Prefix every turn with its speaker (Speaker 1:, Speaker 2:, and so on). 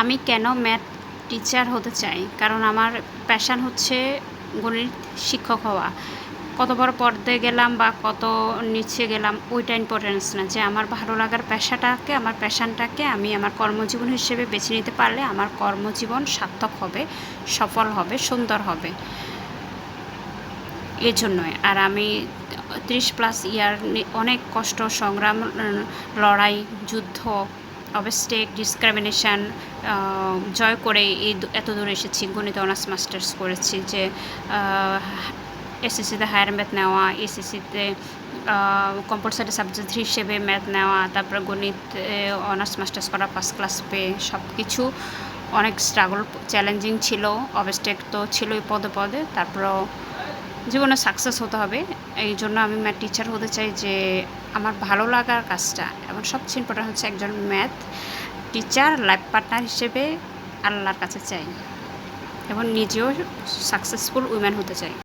Speaker 1: আমি কেন math teacher হতে চাই? কারণ আমার প্যাশান হচ্ছে গণিত শিক্ষক হওয়া। কত বড় পর্দায় গেলাম বা কত নিচে গেলাম, ওইটা ইম্পর্টেন্স না। যে আমার ভালো লাগার পেশাটাকে, আমার প্যাশানটাকে আমি আমার কর্মজীবন হিসেবে বেছে নিতে পারলে আমার কর্মজীবন সার্থক হবে, সফল হবে, সুন্দর হবে। এই জন্যই। আর আমি ত্রিশ প্লাস ইয়ার অনেক কষ্ট, সংগ্রাম, লড়াই, যুদ্ধ অবস্টেক ডিসক্রিমিনেশান জয় করে এই এত দূর এসেছি, গণিত অনার্স, মাস্টার্স করেছি যে এসএসসিতে হায়ার ম্যাথ নেওয়া এসএসসিতে কম্পালসারি সাবজেক্ট হিসেবে ম্যাথ নেওয়া, তারপর গণিত অনার্স, মাস্টার্স করা ফার্স্ট ক্লাস পেয়ে সব কিছু অনেক স্ট্রাগল চ্যালেঞ্জিং ছিল অবস্টেক তো ছিলই পদে পদে, তারপরও জীবনে সাকসেস হতে হবে। এই জন্য আমি ম্যাথ টিচার হতে চাই যে আমার ভালো লাগার কাজটা, এবং সবচেয়ে ইম্পর্টেন্ট হচ্ছে একজন ম্যাথ টিচার লাইফ পার্টনার হিসেবে আল্লাহর কাছে চাই, এবং নিজেও সাকসেসফুল উইম্যান হতে চাই।